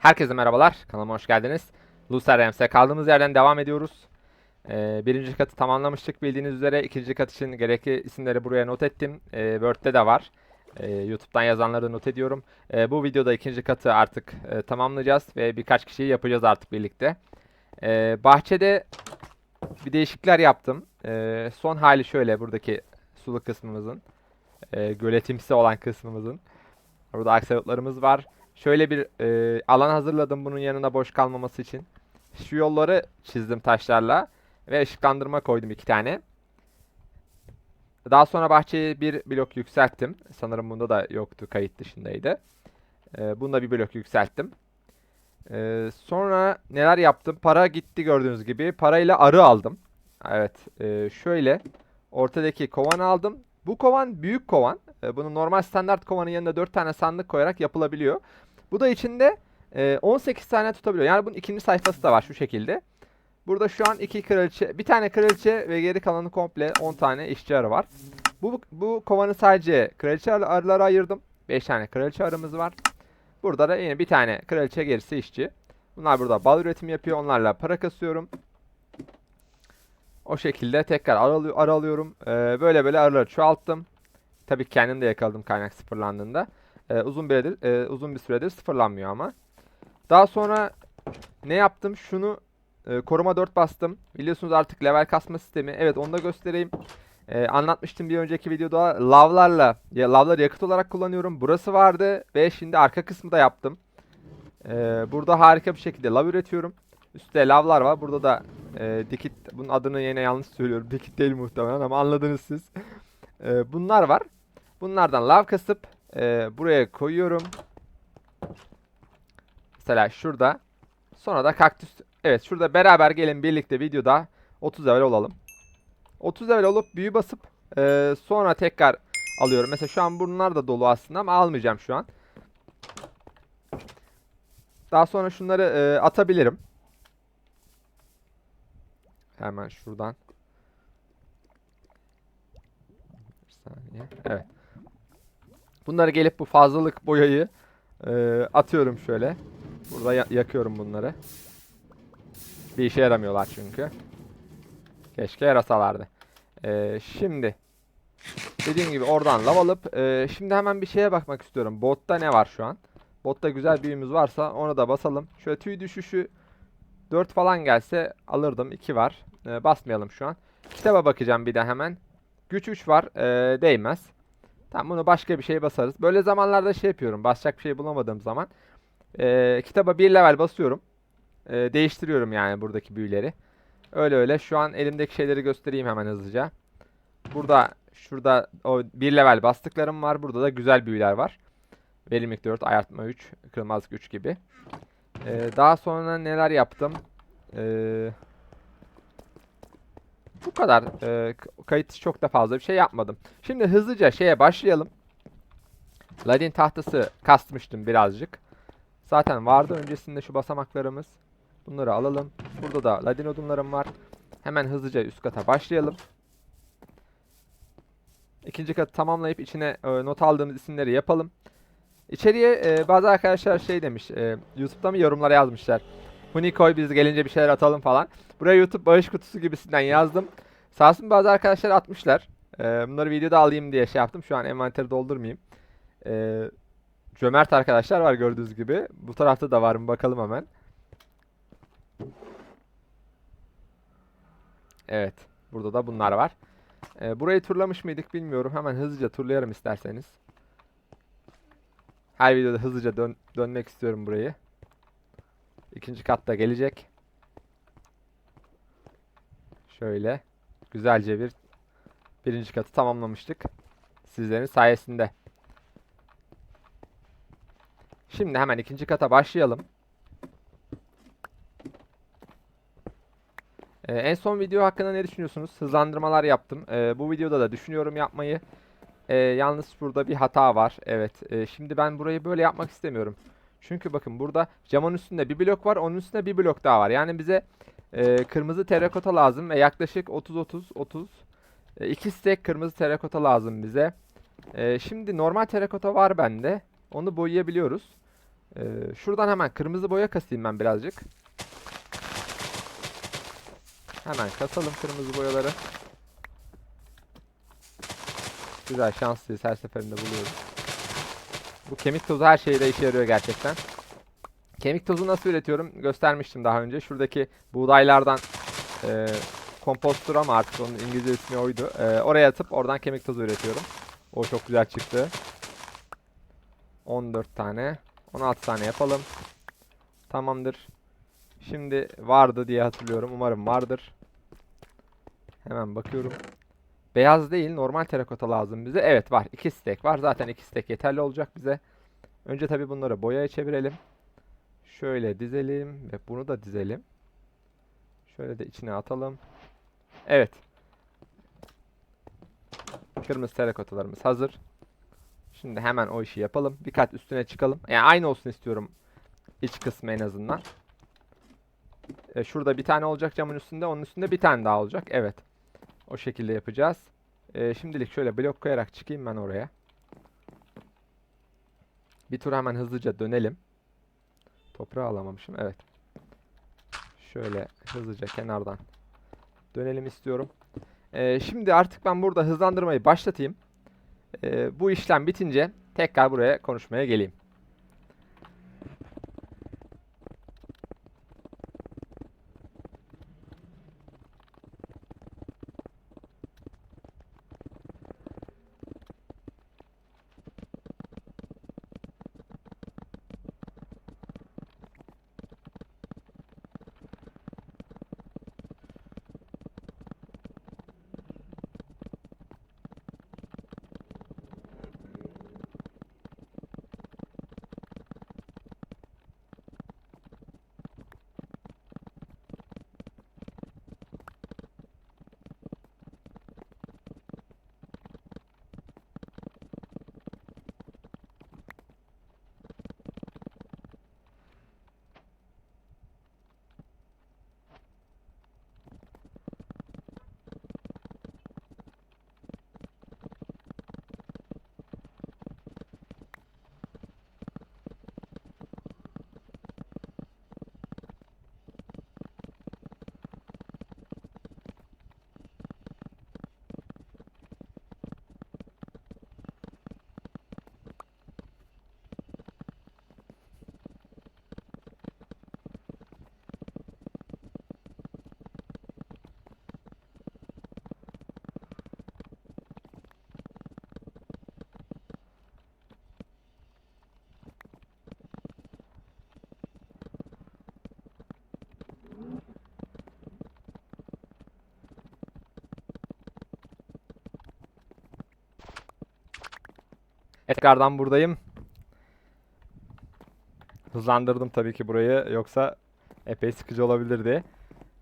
Herkese merhabalar, kanalıma hoş geldiniz. Lucer Rams'e kaldığımız yerden devam ediyoruz. Ee, birinci katı tamamlamıştık bildiğiniz üzere. ikinci kat için gerekli isimleri buraya not ettim. Ee, Word'de de var. Ee, YouTube'dan yazanları not ediyorum. Ee, bu videoda ikinci katı artık e, tamamlayacağız ve birkaç kişiyi yapacağız artık birlikte. Ee, bahçede bir değişiklikler yaptım. Ee, son hali şöyle buradaki sulu kısmımızın. E, göletimsi olan kısmımızın. Burada aksolotlarımız var. Şöyle bir e, alan hazırladım bunun yanına boş kalmaması için. Şu yolları çizdim taşlarla ve ışıklandırma koydum iki tane. Daha sonra bahçeye bir blok yükselttim. Sanırım bunda da yoktu, kayıt dışındaydı. E, bunda bir blok yükselttim. E, sonra neler yaptım? Para gitti gördüğünüz gibi. Parayla arı aldım. Evet, e, şöyle ortadaki kovanı aldım. Bu kovan büyük kovan. E, Bunun normal standart kovanın yanında 4 tane sandık koyarak yapılabiliyor. Bu da içinde e, 18 tane tutabiliyor. Yani bunun ikinci sayfası da var şu şekilde. Burada şu an iki kraliçe, bir tane kraliçe ve geri kalanı komple 10 tane işçi arı var. Bu, bu kovanı sadece kraliçe arı- arılara ayırdım. 5 tane kraliçe arımız var. Burada da yine bir tane kraliçe gerisi işçi. Bunlar burada bal üretimi yapıyor. Onlarla para kasıyorum. O şekilde tekrar arı, alı- arı alıyorum. Ee, böyle böyle arıları çoğalttım. Tabii kendim de yakaladım kaynak sıfırlandığında. Ee, uzun bir e, uzun bir süredir sıfırlanmıyor ama. Daha sonra ne yaptım? Şunu e, koruma 4 bastım. Biliyorsunuz artık level kasma sistemi. Evet onu da göstereyim. Ee, anlatmıştım bir önceki videoda. Lavlarla, ya, lavları yakıt olarak kullanıyorum. Burası vardı ve şimdi arka kısmı da yaptım. Ee, burada harika bir şekilde lav üretiyorum. Üstte lavlar var. Burada da e, dikit, bunun adını yine yanlış söylüyorum. Dikit değil muhtemelen ama anladınız siz. Ee, bunlar var. Bunlardan lav kasıp e, buraya koyuyorum. Mesela şurada. Sonra da kaktüs. Evet şurada beraber gelin birlikte videoda 30 level olalım. 30 level olup büyü basıp e, sonra tekrar alıyorum. Mesela şu an bunlar da dolu aslında ama almayacağım şu an. Daha sonra şunları e, atabilirim. Hemen şuradan. Bir saniye. Evet. Bunları gelip bu fazlalık boyayı e, atıyorum şöyle. Burada ya- yakıyorum bunları. Bir işe yaramıyorlar çünkü. Keşke yarasalardı. E, şimdi dediğim gibi oradan lav alıp e, şimdi hemen bir şeye bakmak istiyorum. Botta ne var şu an? Botta güzel büyümüz varsa onu da basalım. Şöyle tüy düşüşü 4 falan gelse alırdım. 2 var. E, basmayalım şu an. Kitaba bakacağım bir de hemen. Güç 3 var. E, değmez. Tamam bunu başka bir şey basarız. Böyle zamanlarda şey yapıyorum. Basacak bir şey bulamadığım zaman. e, kitaba bir level basıyorum. E, değiştiriyorum yani buradaki büyüleri. Öyle öyle. Şu an elimdeki şeyleri göstereyim hemen hızlıca. Burada şurada o bir level bastıklarım var. Burada da güzel büyüler var. Verimlilik 4, ayartma 3, kırılmazlık 3 gibi. E, daha sonra neler yaptım? Eee bu kadar. K- kayıt çok da fazla bir şey yapmadım. Şimdi hızlıca şeye başlayalım. Ladin tahtası kasmıştım birazcık. Zaten vardı öncesinde şu basamaklarımız. Bunları alalım. Burada da ladin odunlarım var. Hemen hızlıca üst kata başlayalım. İkinci katı tamamlayıp içine e, not aldığımız isimleri yapalım. İçeriye e, bazı arkadaşlar şey demiş. e, YouTube'da mı yorumlara yazmışlar. Huni koy biz gelince bir şeyler atalım falan. Buraya YouTube bağış kutusu gibisinden yazdım. Sağ olsun bazı arkadaşlar atmışlar. Ee, bunları videoda alayım diye şey yaptım. Şu an envanteri doldurmayayım. Ee, cömert arkadaşlar var gördüğünüz gibi. Bu tarafta da var mı bakalım hemen. Evet. Burada da bunlar var. Ee, burayı turlamış mıydık bilmiyorum. Hemen hızlıca turlayalım isterseniz. Her videoda hızlıca dön dönmek istiyorum burayı. İkinci katta gelecek. Şöyle güzelce bir birinci katı tamamlamıştık. Sizlerin sayesinde. Şimdi hemen ikinci kata başlayalım. Ee, en son video hakkında ne düşünüyorsunuz? Hızlandırmalar yaptım. Ee, bu videoda da düşünüyorum yapmayı. Ee, yalnız burada bir hata var. Evet. Ee, şimdi ben burayı böyle yapmak istemiyorum. Çünkü bakın burada camın üstünde bir blok var. Onun üstünde bir blok daha var. Yani bize e, kırmızı terakota lazım ve yaklaşık 30-30 30 e, iki stek kırmızı terakota lazım bize. E, şimdi normal terakota var bende. Onu boyayabiliyoruz. Ee, şuradan hemen kırmızı boya kasayım ben birazcık. Hemen kasalım kırmızı boyaları. Güzel şanslıyız her seferinde buluyoruz. Bu kemik tozu her şeyde işe yarıyor gerçekten. Kemik tozu nasıl üretiyorum göstermiştim daha önce. Şuradaki buğdaylardan e, kompostur ama artık onun İngilizce ismi oydu. E, oraya atıp oradan kemik tozu üretiyorum. O çok güzel çıktı. 14 tane. 16 tane yapalım. Tamamdır. Şimdi vardı diye hatırlıyorum. Umarım vardır. Hemen bakıyorum. Beyaz değil, normal terakota lazım bize. Evet var. 2 stek var. Zaten 2 stek yeterli olacak bize. Önce tabii bunları boyaya çevirelim. Şöyle dizelim ve bunu da dizelim. Şöyle de içine atalım. Evet. Kırmızı terakotalarımız hazır. Şimdi hemen o işi yapalım. Bir kat üstüne çıkalım. Yani aynı olsun istiyorum. İç kısmı en azından. E, şurada bir tane olacak camın üstünde. Onun üstünde bir tane daha olacak. Evet. O şekilde yapacağız. E, şimdilik şöyle blok koyarak çıkayım ben oraya. Bir tur hemen hızlıca dönelim. Toprağı alamamışım. Evet. Şöyle hızlıca kenardan dönelim istiyorum. E, şimdi artık ben burada hızlandırmayı başlatayım. E, bu işlem bitince tekrar buraya konuşmaya geleyim. Tekrardan buradayım. Hızlandırdım tabii ki burayı yoksa epey sıkıcı olabilirdi.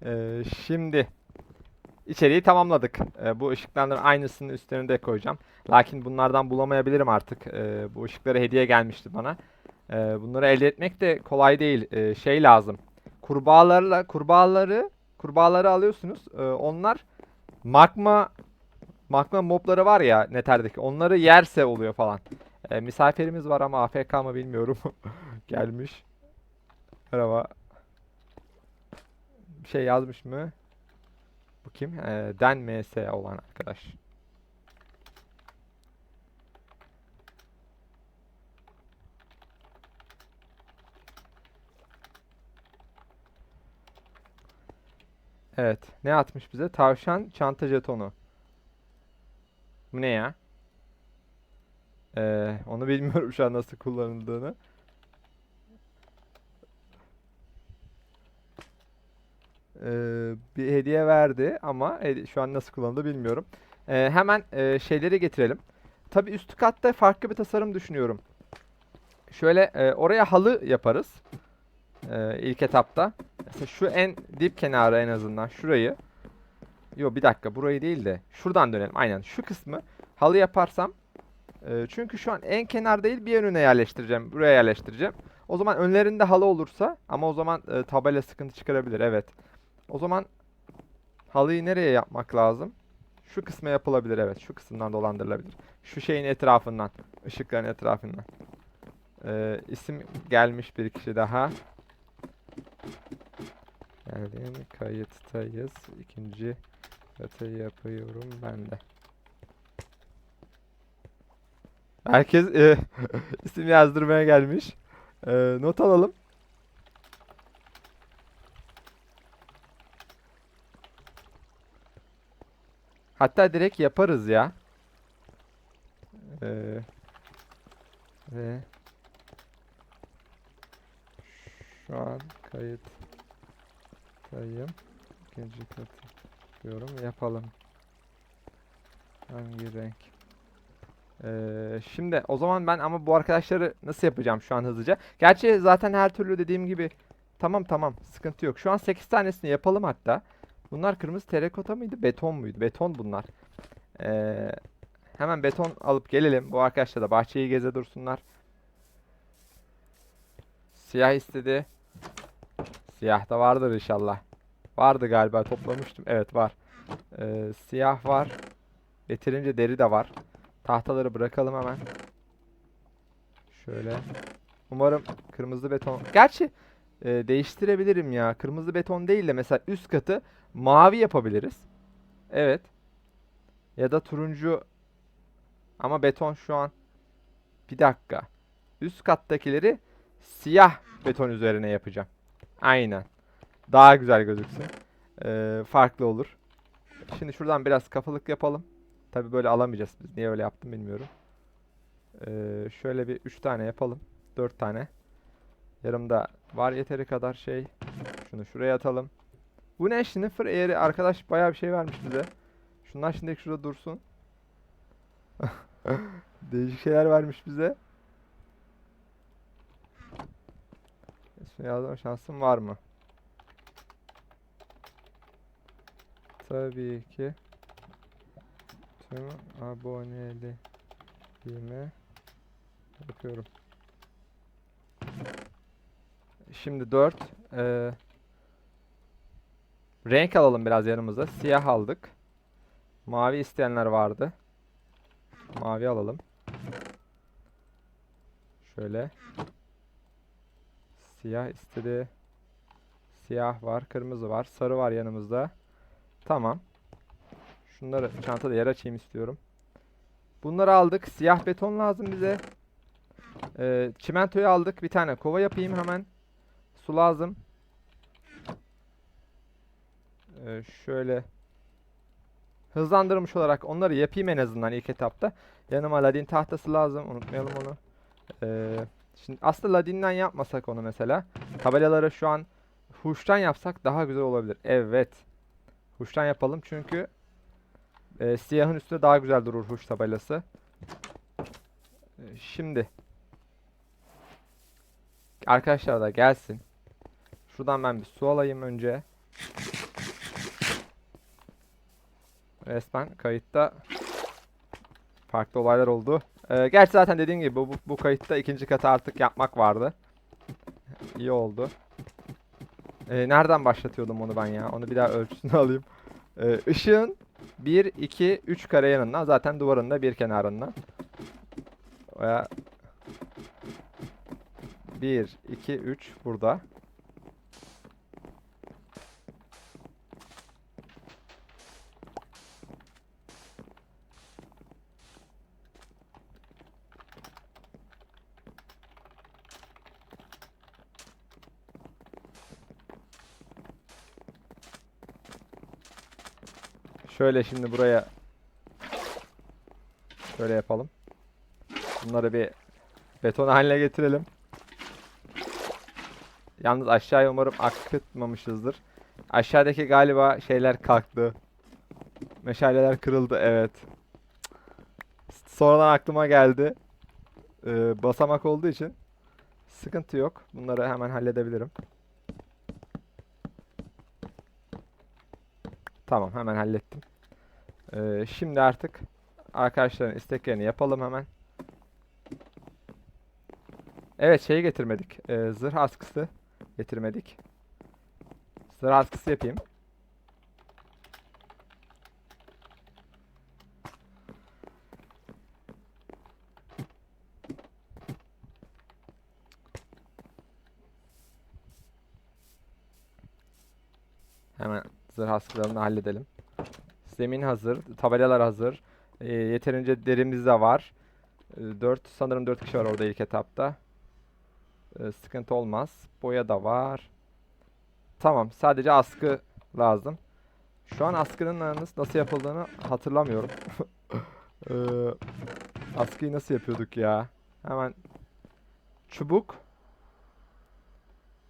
Ee, şimdi içeriği tamamladık. Ee, bu ışıkların aynısını üstlerine de koyacağım. Lakin bunlardan bulamayabilirim artık. Ee, bu ışıkları hediye gelmişti bana. Ee, bunları elde etmek de kolay değil. Ee, şey lazım. Kurbağalarla kurbağaları kurbağaları alıyorsunuz. Ee, onlar magma magma mobları var ya Nether'deki. Onları yerse oluyor falan. Ee, misafirimiz var ama AFK mı bilmiyorum. Gelmiş. Merhaba. Bir şey yazmış mı? Bu kim? Ee, Den MS olan arkadaş. Evet. Ne atmış bize? Tavşan çanta jetonu. Bu ne ya? Ee, onu bilmiyorum şu an nasıl kullanıldığını. Ee, bir hediye verdi ama hedi- şu an nasıl kullanıldı bilmiyorum. Ee, hemen e, şeyleri getirelim. Tabii üst katta farklı bir tasarım düşünüyorum. Şöyle e, oraya halı yaparız. Ee, ilk etapta. Mesela şu en dip kenarı en azından şurayı. Yo bir dakika burayı değil de şuradan dönelim. Aynen şu kısmı halı yaparsam e, çünkü şu an en kenar değil bir önüne yerleştireceğim. Buraya yerleştireceğim. O zaman önlerinde halı olursa ama o zaman e, tabela sıkıntı çıkarabilir. Evet. O zaman halıyı nereye yapmak lazım? Şu kısma yapılabilir evet. Şu kısımdan dolandırılabilir. Şu şeyin etrafından. ışıkların etrafından. Ee, isim gelmiş bir kişi daha. Geldim kayıttayız. İkinci katı yapıyorum ben de. Herkes e, isim yazdırmaya gelmiş. E, not alalım. Hatta direkt yaparız ya. Ee, ve şu an kayıttayım. İkinci katı diyorum. Yapalım. Hangi renk? Şimdi o zaman ben ama bu arkadaşları nasıl yapacağım şu an hızlıca? Gerçi zaten her türlü dediğim gibi tamam tamam sıkıntı yok. Şu an 8 tanesini yapalım hatta. Bunlar kırmızı terakota mıydı? Beton muydu? Beton bunlar. Ee, hemen beton alıp gelelim. Bu arkadaşlar da bahçeyi geze dursunlar. Siyah istedi. Siyah da vardır inşallah. Vardı galiba toplamıştım. Evet var. Ee, siyah var. Getirince deri de var. Tahtaları bırakalım hemen. Şöyle. Umarım kırmızı beton. Gerçi e, değiştirebilirim ya. Kırmızı beton değil de mesela üst katı mavi yapabiliriz. Evet. Ya da turuncu. Ama beton şu an. Bir dakika. Üst kattakileri siyah beton üzerine yapacağım. Aynen. Daha güzel gözüksün. Ee, farklı olur. Şimdi şuradan biraz kafalık yapalım. Tabi böyle alamayacağız biz. Niye öyle yaptım bilmiyorum. Ee, şöyle bir 3 tane yapalım. 4 tane. Yarımda var yeteri kadar şey. Şunu şuraya atalım. Bu ne Sniffer eğri arkadaş bayağı bir şey vermiş bize. Şunlar şimdi şurada dursun. Değişik şeyler vermiş bize. İsmi yazma şansım var mı? Tabii ki tüm aboneliğime bakıyorum. Şimdi 4 ee, renk alalım biraz yanımıza. Siyah aldık. Mavi isteyenler vardı. Mavi alalım. Şöyle. Siyah istedi. Siyah var, kırmızı var, sarı var yanımızda. Tamam. Şunları çantada yer açayım istiyorum. Bunları aldık. Siyah beton lazım bize. Ee, çimentoyu aldık. Bir tane kova yapayım hemen. Su lazım. Ee, şöyle hızlandırmış olarak onları yapayım en azından ilk etapta. Yanıma ladin tahtası lazım. Unutmayalım onu. Ee, şimdi aslında ladinden yapmasak onu mesela. Tabelaları şu an huştan yapsak daha güzel olabilir. Evet. Huştan yapalım çünkü e, siyahın üstünde daha güzel durur huş tabelası. E, şimdi arkadaşlar da gelsin. Şuradan ben bir su alayım önce. Resmen kayıtta farklı olaylar oldu. Ee, gerçi zaten dediğim gibi bu, bu, kayıtta ikinci katı artık yapmak vardı. İyi oldu. Ee, nereden başlatıyordum onu ben ya? Onu bir daha ölçüsünü alayım. Ee, 1, 2, 3 kare yanından zaten duvarın da bir kenarından. Veya 1, 2, 3 burada. Şöyle şimdi buraya şöyle yapalım. Bunları bir beton haline getirelim. Yalnız aşağıya umarım akıtmamışızdır. Aşağıdaki galiba şeyler kalktı. Meşaleler kırıldı evet. Sonradan aklıma geldi. Ee, basamak olduğu için sıkıntı yok. Bunları hemen halledebilirim. Tamam hemen hallettim. Ee, şimdi artık arkadaşların isteklerini yapalım hemen. Evet şeyi getirmedik. Ee, zırh askısı getirmedik. Zırh askısı yapayım. Hemen zırh askılarını halledelim. Zemin hazır. Tabelalar hazır. Ee, yeterince derimiz de var. 4 sanırım 4 kişi var orada ilk etapta. Ee, sıkıntı olmaz. Boya da var. Tamam. Sadece askı lazım. Şu an askının yalnız nasıl yapıldığını hatırlamıyorum. Ee, askıyı nasıl yapıyorduk ya? Hemen çubuk.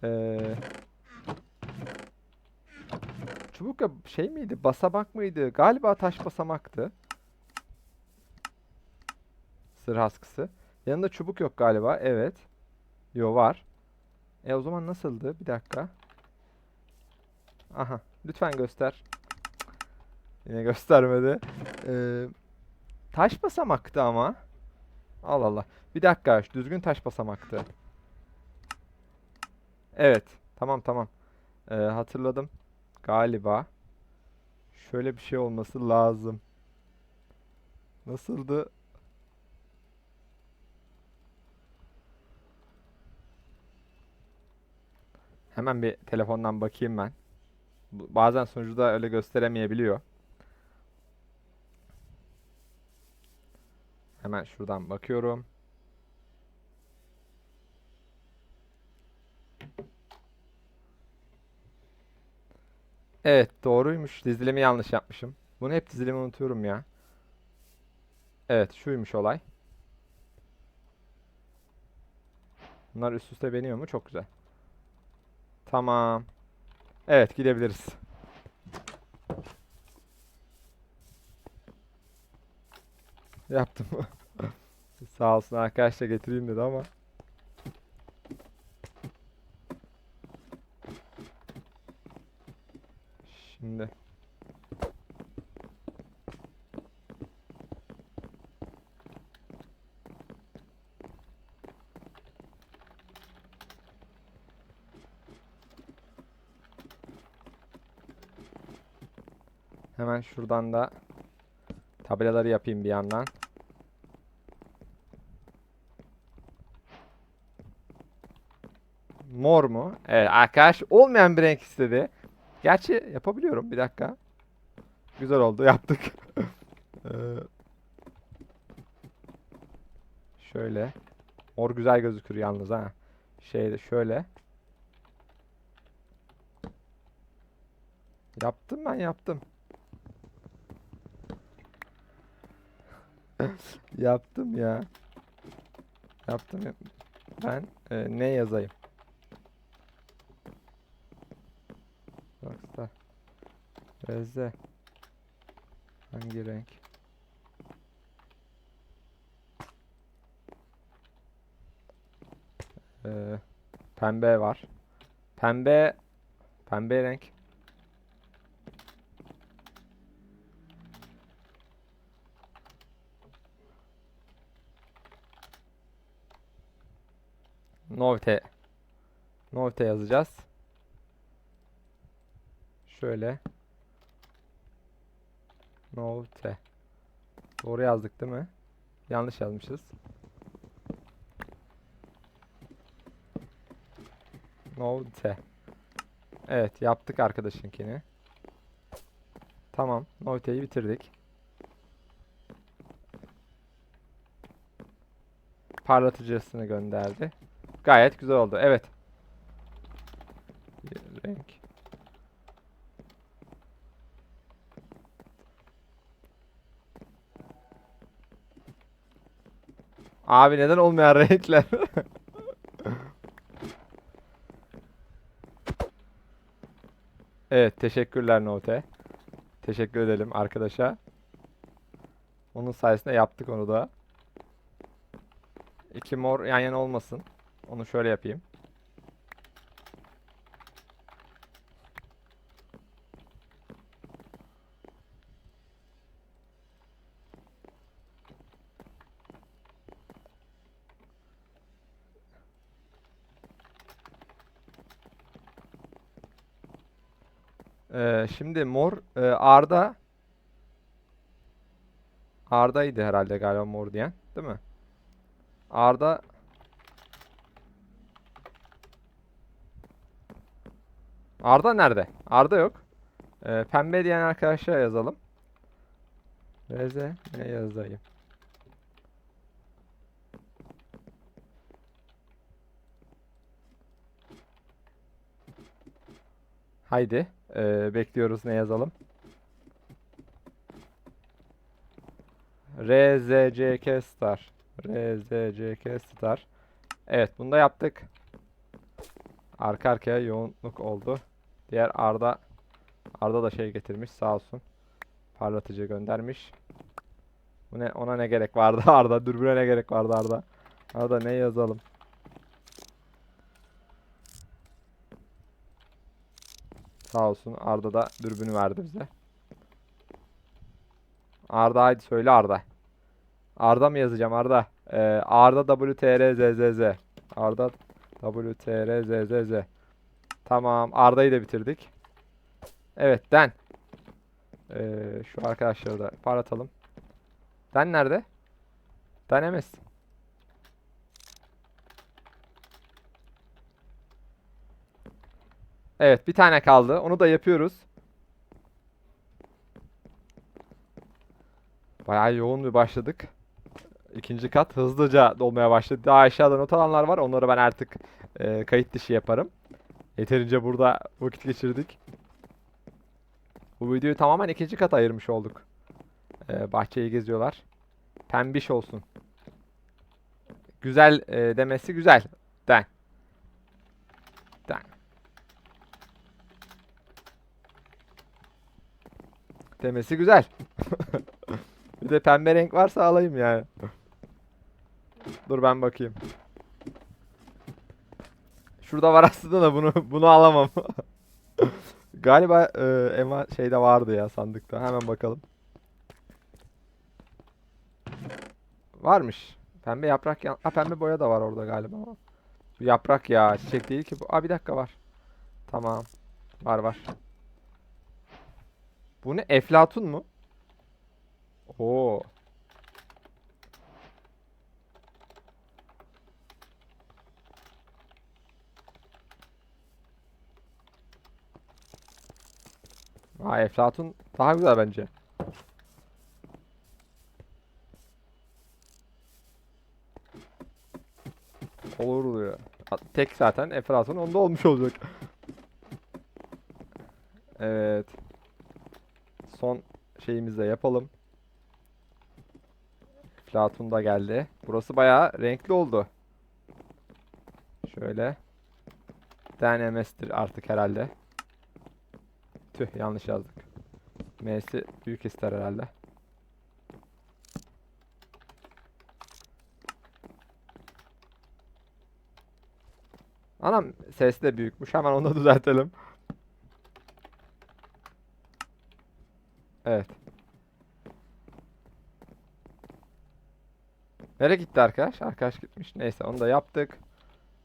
Ee, çubuk ya şey miydi? Basamak mıydı? Galiba taş basamaktı. Sırh askısı. Yanında çubuk yok galiba. Evet. Yo var. E o zaman nasıldı? Bir dakika. Aha. Lütfen göster. Yine göstermedi. Ee, taş basamaktı ama. Allah Allah. Bir dakika. Düzgün taş basamaktı. Evet. Tamam tamam. Ee, hatırladım. Galiba. Şöyle bir şey olması lazım. Nasıldı? Hemen bir telefondan bakayım ben. Bazen sunucuda öyle gösteremeyebiliyor. Hemen şuradan bakıyorum. Evet, doğruymuş. Dizilimi yanlış yapmışım. Bunu hep dizilimi unutuyorum ya. Evet, şuymuş olay. Bunlar üst üste biniyor mu? Çok güzel. Tamam. Evet, gidebiliriz. Yaptım. Sağ olsun arkadaşlar getireyim dedi ama. Şimdi. Hemen şuradan da tabelaları yapayım bir yandan. Mor mu? Evet arkadaş olmayan bir renk istedi. Gerçi yapabiliyorum. Bir dakika. Güzel oldu. Yaptık. Ee, şöyle. Mor güzel gözükür yalnız ha. Şeyde şöyle. Yaptım ben yaptım. Yaptım ya. Yaptım. ya. Ben e, ne yazayım? Beze. Hangi renk? Ee, pembe var. Pembe. Pembe renk. Novte. Novte yazacağız. Şöyle. Novte. Doğru yazdık değil mi? Yanlış yazmışız. Novte. Evet yaptık arkadaşınkini. Tamam. Novte'yi bitirdik. Parlatıcısını gönderdi. Gayet güzel oldu. Evet. Bir Renk. Abi neden olmayan renkler? Evet, teşekkürler Note. Teşekkür edelim arkadaşa. Onun sayesinde yaptık onu da. İki mor yan yana olmasın. Onu şöyle yapayım. Ee, şimdi mor e, Arda Arda'ydı herhalde galiba mor diyen, değil mi? Arda Arda nerede? Arda yok. Ee, pembe diyen arkadaşa yazalım. Reze ne yazayım? Haydi. Ee, bekliyoruz ne yazalım? RZCK Star. RZCK Star. Evet bunu da yaptık. Arka arkaya yoğunluk oldu. Diğer Arda Arda da şey getirmiş sağ olsun. Parlatıcı göndermiş. Bu ne ona ne gerek vardı Arda? Dürbüne ne gerek vardı Arda? Arda ne yazalım? Sağ olsun Arda da dürbünü verdi bize. Arda haydi söyle Arda. Arda mı yazacağım Arda? Ee, Arda WTRZZZ. Arda WTRZZZ. Tamam Arda'yı da bitirdik. Evet Den. Ee, şu arkadaşları da parlatalım. Den nerede? Den Emes. Evet bir tane kaldı. Onu da yapıyoruz. Bayağı yoğun bir başladık. İkinci kat hızlıca dolmaya başladı. Daha aşağıda not alanlar var. Onları ben artık e, kayıt dışı yaparım. Yeterince burada vakit geçirdik. Bu videoyu tamamen ikinci kata ayırmış olduk. E, bahçeyi geziyorlar. Pembiş olsun. Güzel e, demesi güzel. Den. Demesi güzel. Bir de pembe renk varsa alayım yani. Dur ben bakayım. Şurada var aslında da bunu bunu alamam. Galiba e, ema şeyde vardı ya sandıkta. Hemen bakalım. Varmış. Pembe yaprak ya ha, pembe boya da var orada galiba. yaprak ya çiçek değil ki bu. Aa bir dakika var. Tamam. Var var. Bu ne? Eflatun mu? Oo. Aa, Eflatun daha güzel bence. Olur. Ha, Tek zaten Eflatun onda olmuş olacak. Evet. Son şeyimizi de yapalım. Eflatun da geldi. Burası bayağı renkli oldu. Şöyle. DNMS'tir artık herhalde. Tüh yanlış yazdık. M'si büyük ister herhalde. Anam ses de büyükmüş. Hemen onu da düzeltelim. Evet. Nereye gitti arkadaş? Arkadaş gitmiş. Neyse onu da yaptık.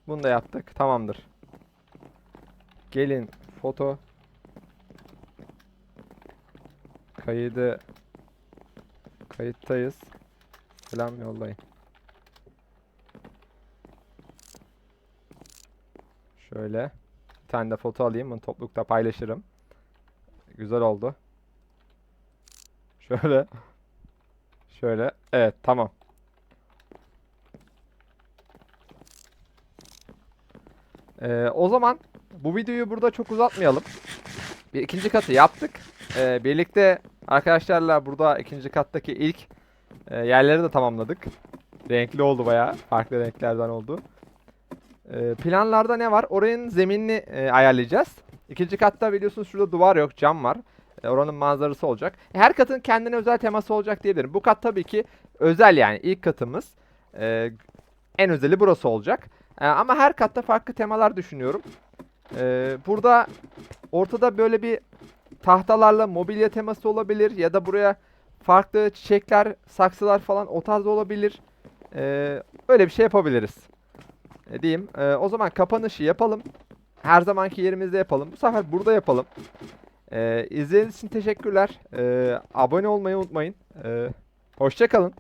Bunu da yaptık. Tamamdır. Gelin foto Kaydı kayıttayız. Selam yollayın. Şöyle bir tane de foto alayım. Bunu toplulukta paylaşırım. Güzel oldu. Şöyle. Şöyle. Evet tamam. Ee, o zaman bu videoyu burada çok uzatmayalım. Bir ikinci katı yaptık. Ee, birlikte arkadaşlarla burada ikinci kattaki ilk e, yerleri de tamamladık. Renkli oldu bayağı. Farklı renklerden oldu. Ee, planlarda ne var? Oranın zeminini e, ayarlayacağız. İkinci katta biliyorsunuz şurada duvar yok, cam var. E, oranın manzarası olacak. E, Her katın kendine özel teması olacak diyebilirim. Bu kat tabii ki özel yani ilk katımız. E, en özeli burası olacak. E, ama her katta farklı temalar düşünüyorum. E, burada ortada böyle bir tahtalarla mobilya teması olabilir ya da buraya farklı çiçekler, saksılar falan o tarz olabilir. Ee, öyle bir şey yapabiliriz. E, diyeyim. Ee, o zaman kapanışı yapalım. Her zamanki yerimizde yapalım. Bu sefer burada yapalım. Ee, izlediğiniz için teşekkürler. Ee, abone olmayı unutmayın. Ee, hoşça kalın.